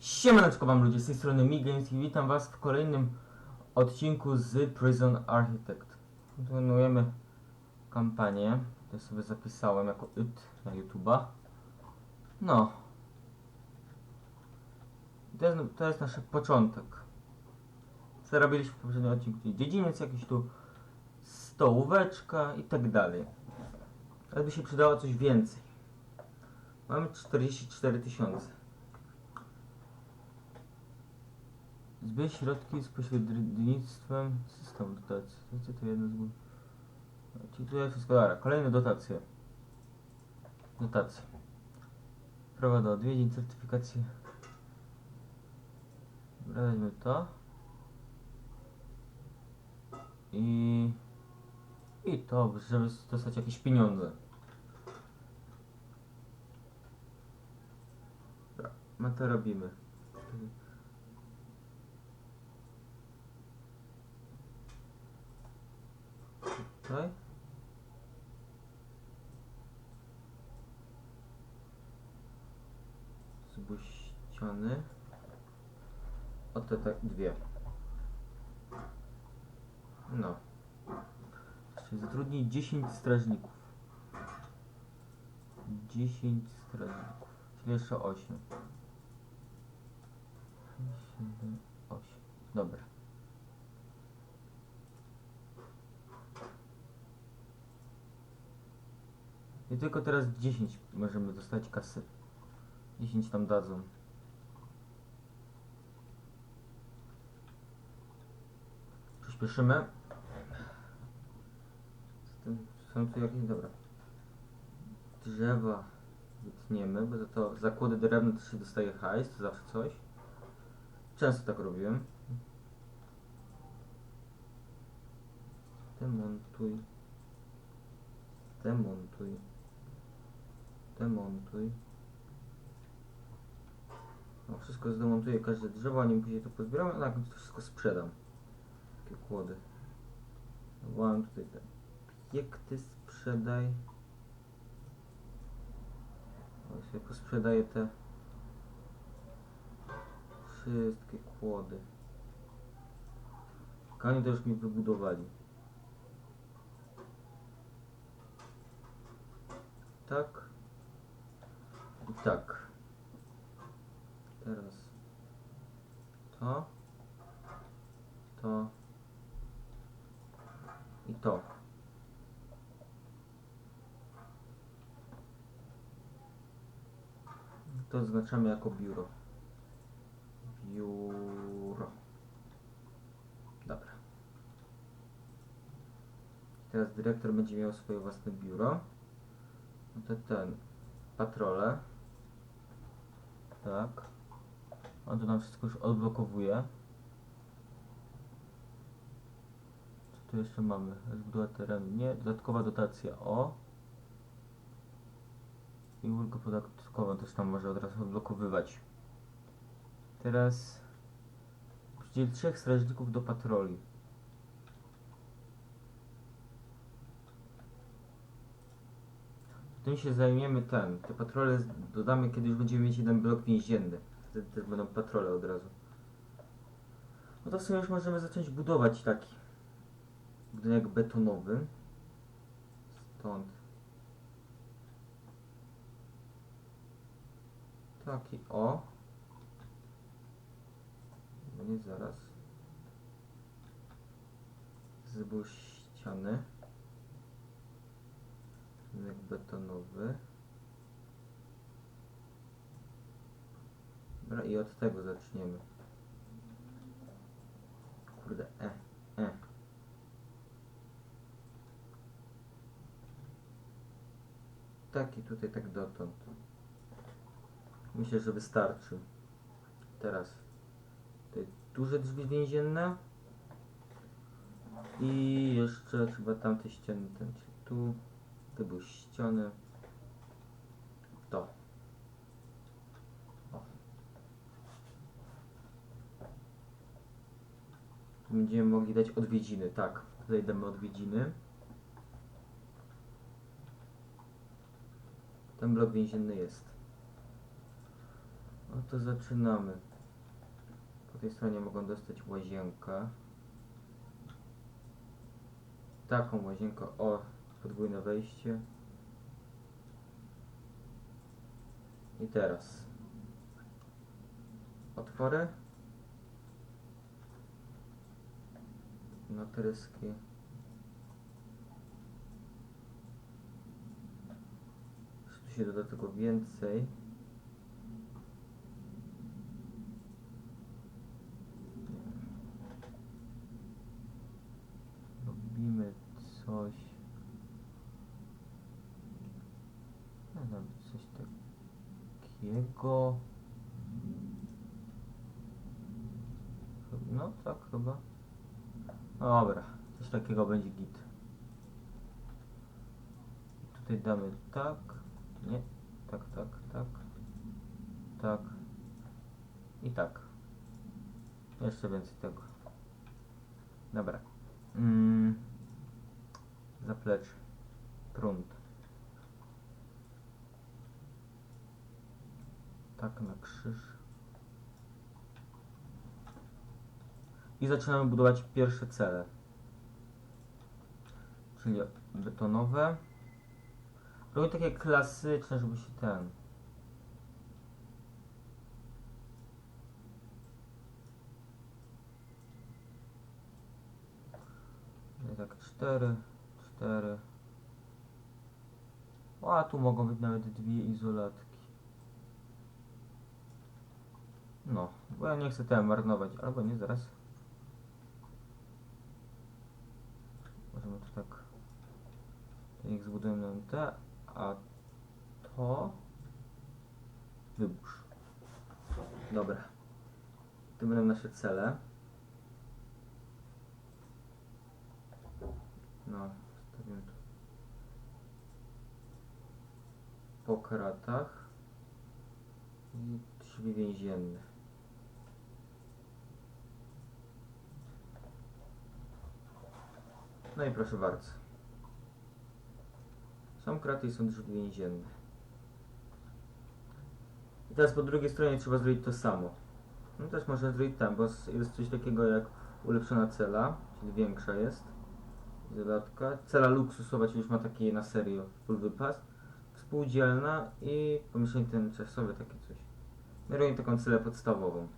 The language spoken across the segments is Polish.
Siemaneczko wam ludzie, z tej strony MiGames i witam was w kolejnym odcinku z Prison Architect. Kontynuujemy kampanię, to sobie zapisałem jako IT na YouTube'a. No. To jest, to jest nasz początek. Co robiliśmy w poprzednim odcinku? Dziedziniec jakiś tu, stołóweczka i tak dalej. Ale by się przydało coś więcej. Mamy 44 tysiące. Zbierz środki z pośrednictwem systemu dotacji. Wiecie, to jedno z góry. Czyli tutaj wszystko dobra. Kolejne dotacje. Dotacje. Prawa do odwiedzin, certyfikacje. Dobra, weźmy to. I... I to, żeby dostać jakieś pieniądze. Dobra, my to robimy. Tutaj. O te tak dwie. No. Jeszcze zatrudnij 10 strażników. 10 strażników. Czyli jeszcze 8. 7, 8. Dobra. I tylko teraz 10 możemy dostać kasy. 10 tam dadzą. Przyspieszymy. Są tu jakieś dobra. Drzewa wytniemy, bo za to zakłady drewne też się dostaje hajs, to zawsze coś. Często tak robiłem. Demontuj. Demontuj. Demontuj. No, wszystko zdemontuję, każde drzewo, nim później to pozbieram, a na końcu to wszystko sprzedam. Takie kłody. Wołam tutaj te piekty sprzedaj. Sobie posprzedaję te wszystkie kłody. Kanie to już mi wybudowali. Tak. I tak. Teraz to. To. I to. To zaznaczamy jako biuro. Biuro. Dobra. Teraz dyrektor będzie miał swoje własne biuro. No to ten. Patrole. Tak. On tu nam wszystko już odblokowuje. Co tu jeszcze mamy? Zbudowa terenu. Nie. Dodatkowa dotacja. O. I ulgę podatkową też tam może od razu odblokowywać. Teraz przydziel trzech strażników do patroli. Tym się zajmiemy ten. Te patrole dodamy, kiedy już będziemy mieć jeden blok więzienny. Wtedy też będą patrole od razu. No to w sumie już możemy zacząć budować taki budynek betonowy. Stąd. Taki o. No nie zaraz. Zbój ściany. Budynek betonowy. Dobra, i od tego zaczniemy. Kurde, e, e. Taki tutaj, tak dotąd. Myślę, że wystarczy. Teraz tutaj duże drzwi więzienne. I jeszcze chyba tamte ściany, ten, tu. Były ściany. To. O. Będziemy mogli dać odwiedziny, tak. Tutaj damy odwiedziny. Ten blok więzienny jest. No to zaczynamy. Po tej stronie mogą dostać łazienkę. Taką łazienkę. O, podwójne wejście. I teraz. Otwory. Notryski. Jeszcze tu się doda tego więcej. Robimy coś. No nawet coś takiego. No tak chyba. No Dobra, coś takiego będzie git. Tutaj damy tak. Nie. Tak, tak, tak. Tak. I tak. Jeszcze więcej tego. Dobra. Mm. Zaplecze. Prąd. Tak na krzyż. I zaczynamy budować pierwsze cele. Czyli betonowe. Robię takie klasyczne, żeby się ten. Tak cztery, cztery. O, a tu mogą być nawet dwie izolatki. No, bo ja nie chcę tego marnować, albo nie zaraz. Możemy to tak. Jak zbudujemy nam te, a to wyburz. Dobra. To będą nasze cele. No, stawimy tu. Po kratach. I drzwi więzienne. No i proszę bardzo. Są kraty i są drzwi więzienne. I teraz po drugiej stronie trzeba zrobić to samo. No też można zrobić tam, bo jest coś takiego jak ulepszona cela, czyli większa jest. Izolatka. Cela luksusowa, czyli już ma taki na serio full wypas. Współdzielna i pomieszczenie tymczasowe, takie coś. My robimy taką celę podstawową.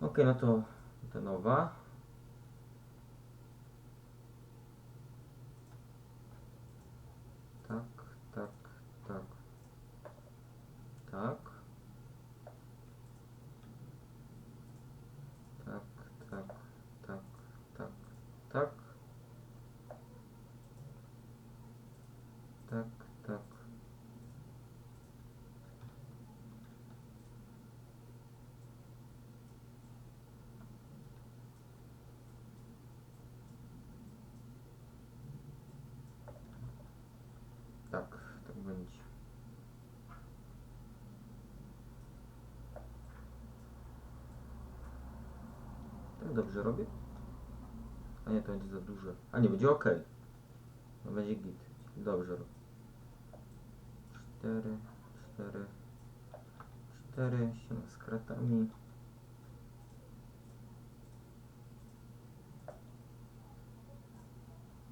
Ok, no to ta nowa. Tak, tak, tak. Tak. Tak, tak, tak, tak, tak. Tak, tak. Tak, tak dobrze robię? A nie, to będzie za duże. A nie, będzie ok. No będzie git. Dobrze robię. Cztery, cztery, cztery, ściana z kratami.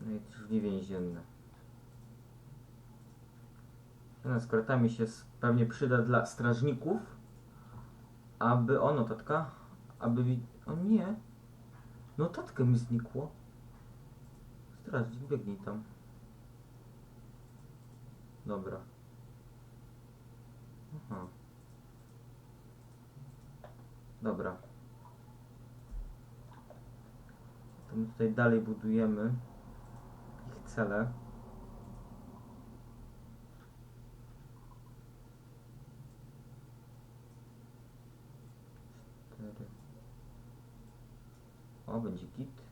No i drzwi więzienne. Ściana z kratami się pewnie przyda dla strażników, aby... O, notatka. Aby... O nie. Notatkę mi znikło. Strażnik, biegnij tam. Dobra. Aha. Dobra. To my tutaj dalej budujemy ich cele. Cztery. O, będzie git.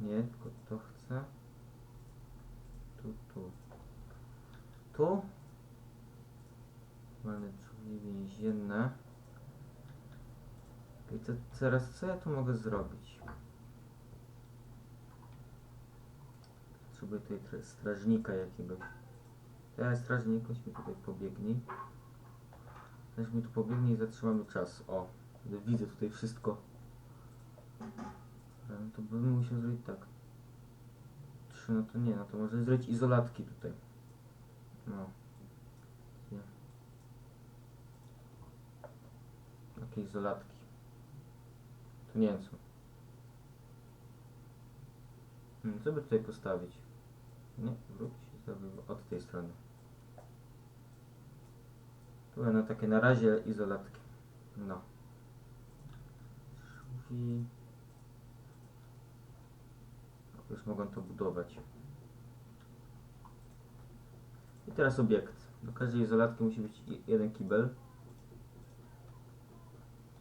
Nie, tylko to chcę. Tu, tu. Tu. Mamy drzwi więzienne. I to teraz co ja tu mogę zrobić? potrzebuję tutaj tra- strażnika jakiegoś. Teraz strażnik, jakoś mi tutaj pobiegnie. Też mi tu pobiegnie i zatrzymamy czas. O, widzę tutaj wszystko. No to bym musiał zrobić tak. Trzy, no to nie, no to może zrobić izolatki tutaj. No. Nie. Jakie izolatki? To nie wiem co. Hmm, co by tutaj postawić? Nie, wróć, od tej strony. Będą takie na razie izolatki. No. Drzwi. Już mogą to budować. I teraz obiekt. Do każdej izolatki musi być i- jeden kibel.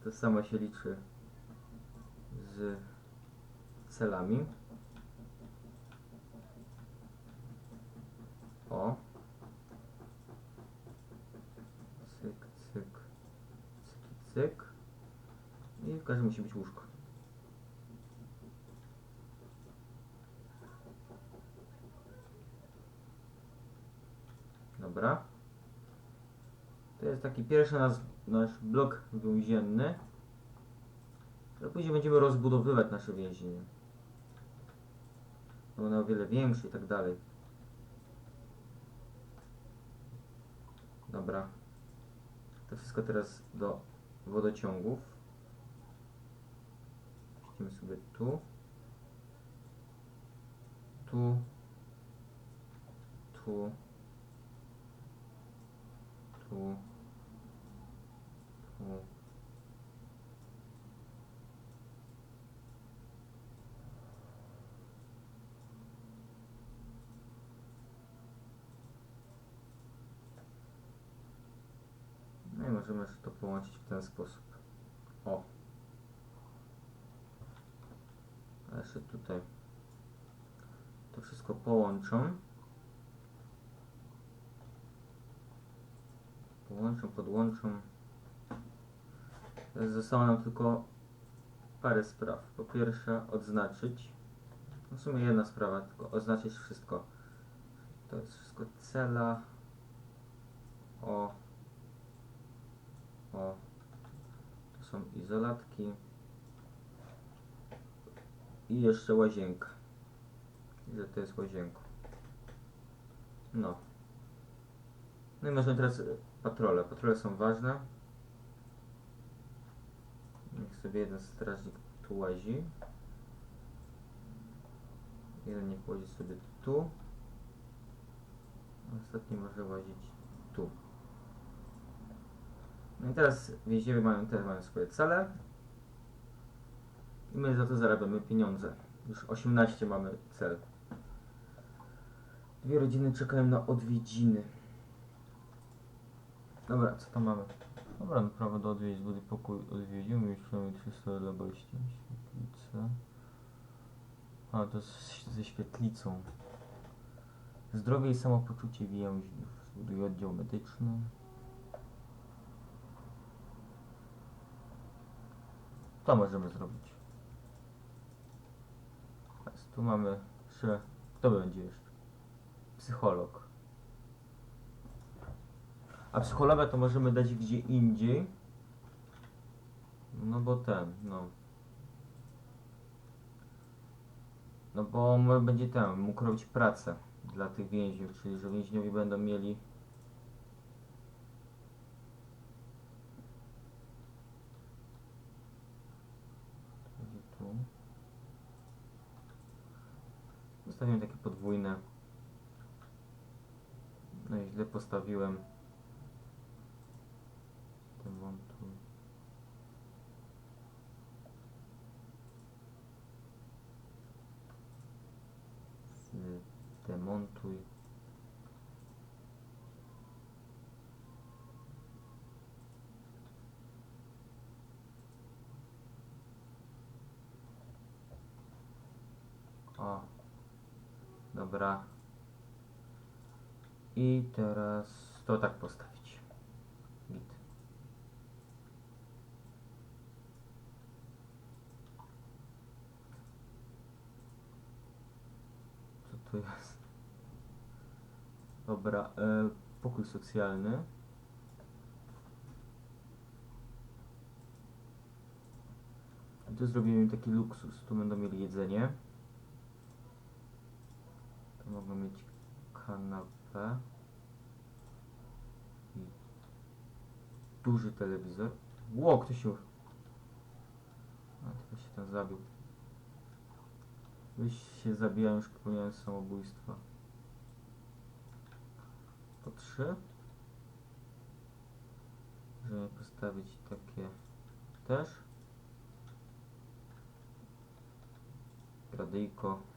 To samo się liczy z celami. O. Cyk, cyk, cyk. I w każdym musi być łóżko. Dobra. To jest taki pierwszy nasz, nasz blok więzienny. Ale później będziemy rozbudowywać nasze więzienie. One o wiele większe i tak dalej. Dobra. To wszystko teraz do wodociągów. Puścimy sobie. Tu. Tu. Tu. Tu. No i możemy to połączyć w ten sposób. O. A jeszcze tutaj. To wszystko połączą. Połączą, podłączą. Teraz zostało nam tylko parę spraw. Po pierwsze odznaczyć. No w sumie jedna sprawa, tylko oznaczyć wszystko. To jest wszystko cela. O. O. To są izolatki. I jeszcze łazienka. Że to jest łazienka. No. No i możemy teraz y, patrole. Patrole są ważne. Niech sobie jeden strażnik tu łazi. Jeden niech łazi sobie tu. Ostatni może łazić. No i teraz więźniowie mają, też mają swoje cele. I my za to zarabiamy pieniądze. Już 18 mamy cel. Dwie rodziny czekają na odwiedziny. Dobra, co tam mamy? Dobra, no prawo do odwiedzić wody pokój odwiedzimy już przynajmniej 300 dla gości. Świetlice. A, to z, ze świetlicą. Zdrowie i samopoczucie więźniów. Zbuduje oddział medyczny. To możemy zrobić. Tu mamy jeszcze. Kto będzie jeszcze? Psycholog. A psychologa to możemy dać gdzie indziej. No bo ten, no. No bo on będzie ten, mógł robić pracę dla tych więźniów, czyli że więźniowie będą mieli Będzie tu. Zostawiłem takie podwójne. No i źle postawiłem. Demontuj. O. Dobra. I teraz to tak postawić. Git. Co jest? Dobra, e, pokój socjalny. I tu zrobimy im taki luksus. Tu będą mieli jedzenie. Tu mogą mieć kanapę. I duży telewizor. Ło, ktoś się... A, tylko się tam zabił. Wyś się zabijają, już popełniają samobójstwa. Po trzy. Możemy postawić takie też. Radyjko.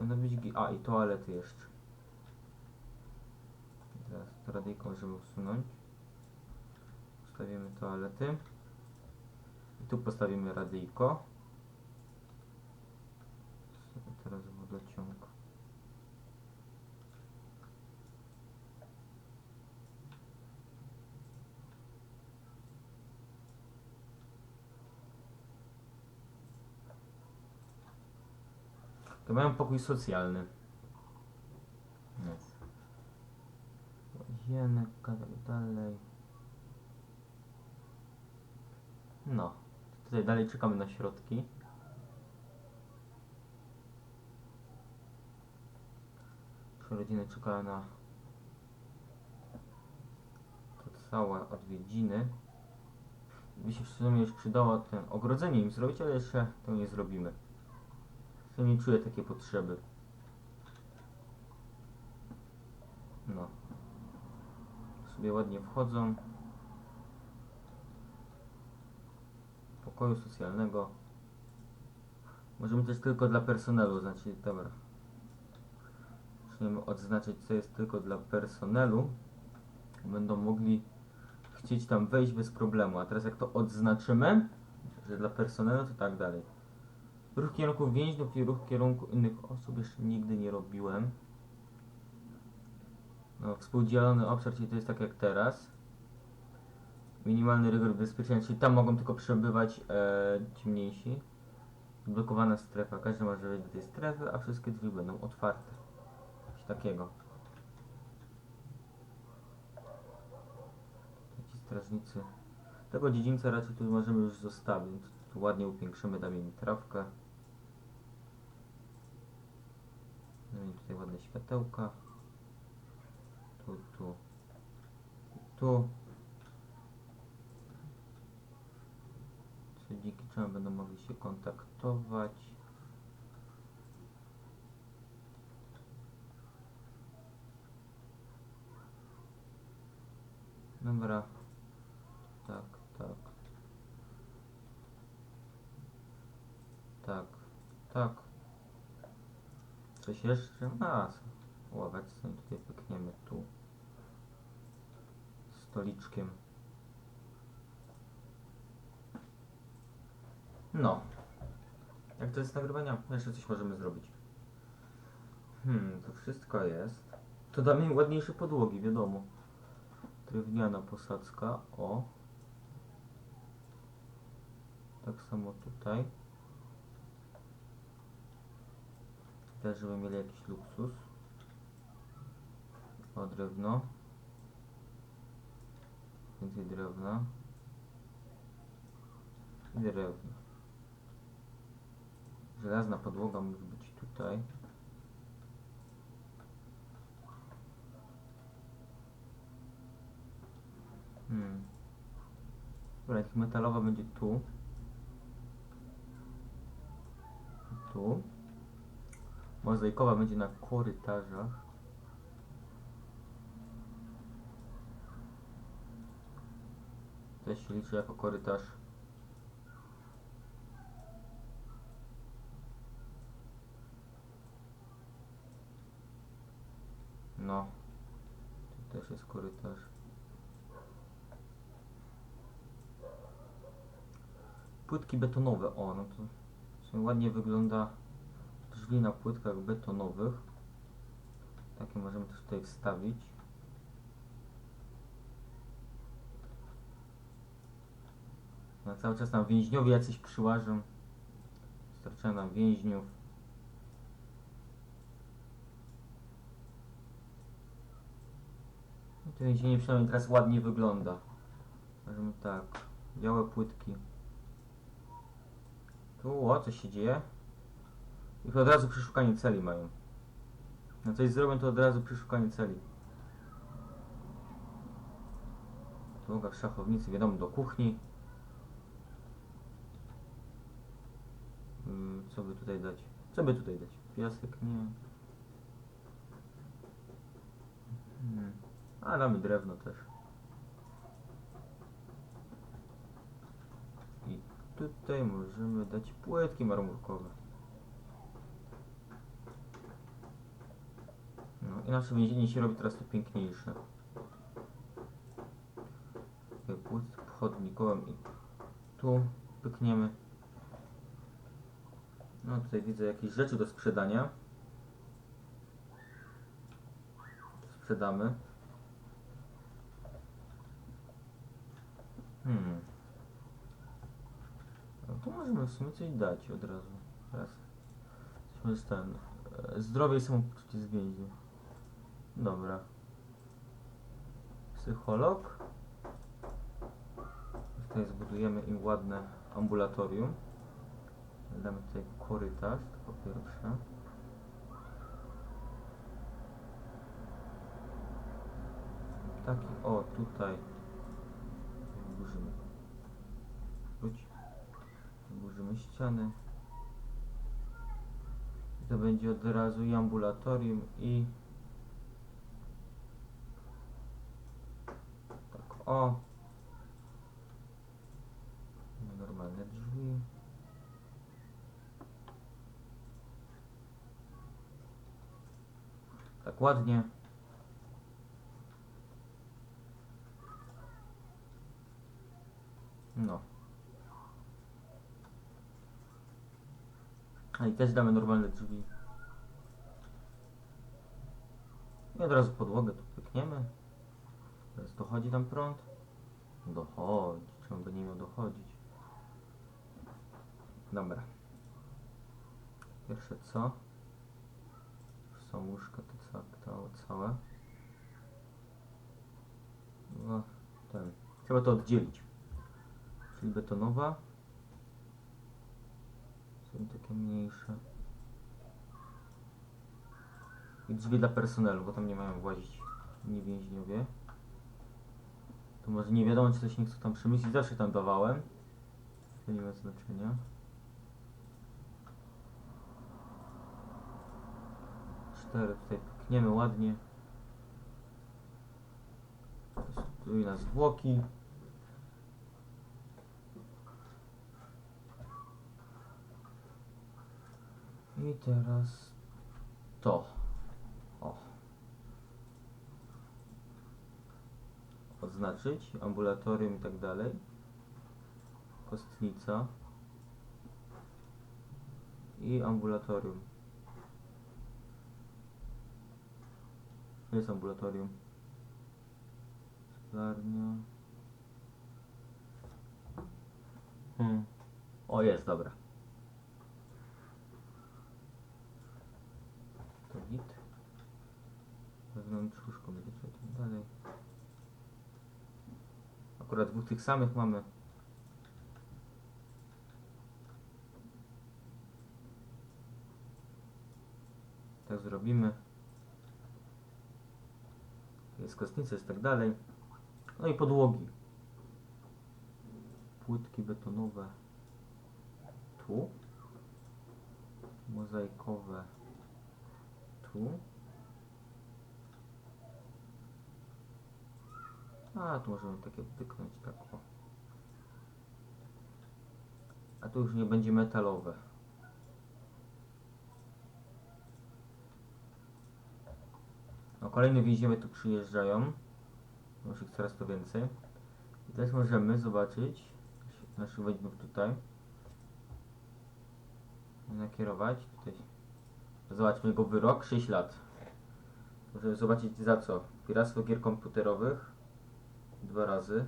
Powinno być A i toalety jeszcze. Teraz to radyjko możemy usunąć. Ustawimy toalety. I tu postawimy radyjko. Teraz wodociąg. To mają pokój socjalny. Tak dalej. No. Tutaj dalej czekamy na środki. Rodziny czekają na to całe odwiedziny. By się w sumie już przydało ten ogrodzenie im zrobić, ale jeszcze to nie zrobimy. Nie czuję takiej potrzeby. No. Sobie ładnie wchodzą. Pokoju socjalnego. Możemy też tylko dla personelu, znaczy, dobra. Zaczniemy odznaczać, co jest tylko dla personelu. Będą mogli chcieć tam wejść bez problemu. A teraz jak to odznaczymy, że dla personelu, to tak dalej. Ruch kierunku więźniów i ruch kierunku innych osób jeszcze nigdy nie robiłem. No, współdzielony obszar, czyli to jest tak jak teraz. Minimalny rygor bezpieczeństwa, czyli tam mogą tylko przebywać e, ci mniejsi. Zblokowana strefa, każdy może wejść do tej strefy, a wszystkie drzwi będą otwarte. Coś takiego. Ci strażnicy. Tego dziedzińca raczej tu możemy już zostawić. Ładnie upiększymy, damy im trawkę. I tutaj ładne światełka. Tu, tu. Tu. Co dzięki czemu będą mogli się kontaktować. Dobra. Tak, tak. Tak, tak. Coś jeszcze? A, ławek sobie tutaj pykniemy tu. Stoliczkiem. No. Jak to jest nagrywania? Jeszcze coś możemy zrobić. Hmm, to wszystko jest. To damy im ładniejsze podłogi, wiadomo. Drewniana posadzka, o. Tak samo tutaj. Też, żeby mieli jakiś luksus. O, drewno. Więcej drewna. I drewno. Żelazna podłoga może być tutaj. Hmm. Dobra, metalowa będzie tu. Tu. Mozaikowa będzie na korytarzach. Też się liczy jako korytarz. No. Tu też jest korytarz. Płytki betonowe, o no to ładnie wygląda drzwi na płytkach betonowych. Takie możemy też tutaj wstawić. No, cały czas nam więźniowie jacyś przyłażą. Starczają nam więźniów. I to więzienie przynajmniej teraz ładnie wygląda. Możemy tak, białe płytki. Tu, o, co się dzieje? I od razu przeszukanie celi mają. No coś zrobią, to od razu przeszukanie celi. Tu w szachownicy, wiadomo, do kuchni. Mm, Co by tutaj dać? Co by tutaj dać? Piasek? Nie. Hmm. A damy drewno też. I tutaj możemy dać płytki marmurkowe. No i nasze więzienie się robi teraz tu piękniejsze. Płytki chodnikowym i tu pykniemy. No tutaj widzę jakieś rzeczy do sprzedania. Sprzedamy. Hmm. No to możemy w sumie coś dać od razu. Raz. E, Zdrowie i samopoczucie z więźniów. Dobra. Psycholog. Tutaj zbudujemy im ładne ambulatorium. Damy tutaj korytarz, po pierwsze. Taki, o, tutaj. Burzymy. Wróć. Burzymy ściany. I to będzie od razu i ambulatorium i tak o. Normalne drzwi. Tak ładnie. No. A i też damy normalne drzwi. I od razu podłogę tu pykniemy teraz dochodzi tam prąd dochodzi, czemu by nie miał dochodzić dobra pierwsze co są łóżka to całe, całe. No, ten. Trzeba to oddzielić. Czyli betonowa. Są takie mniejsze. I drzwi dla personelu, bo tam nie mają włazić inni więźniowie. Może nie wiadomo, czy coś nie chcą tam przemyśleć. Zawsze tam dawałem. To nie ma znaczenia. cztery tutaj pykniemy ładnie. Tu na zwłoki. I teraz to. O. Oznaczyć ambulatorium i tak dalej. Kostnica. I ambulatorium. To jest ambulatorium. Szklarnia. Hmm. O, jest, dobra. To git. Wewnątrz łóżko będzie trzeba tak dalej. Akurat dwóch tych samych mamy. Tak zrobimy. Jest kostnica, jest tak dalej. No i podłogi. Płytki betonowe. Tu. Mozaikowe. Tu. A, tu możemy takie pyknąć tak o. A tu już nie będzie metalowe. No, kolejne więźniowie tu przyjeżdżają. Już ich coraz to więcej. I teraz możemy zobaczyć naszych więźniów tutaj. Nakierować. Tutaj. Zobaczmy jego wyrok. 6 lat. Możemy zobaczyć za co. Piractwo gier komputerowych. Dwa razy.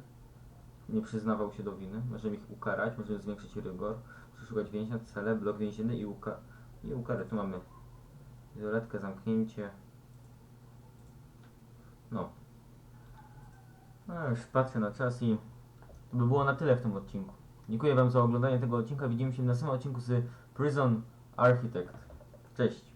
Nie przyznawał się do winy. Możemy ich ukarać. Możemy zwiększyć rygor. Przeszukać więźnia, cele, blok więzienny i, uka i ukarać. Tu mamy izolatka, zamknięcie. No. Aż patrzę na czas i to by było na tyle w tym odcinku. Dziękuję Wam za oglądanie tego odcinka. Widzimy się w następnym odcinku z Prison Architect. Cześć.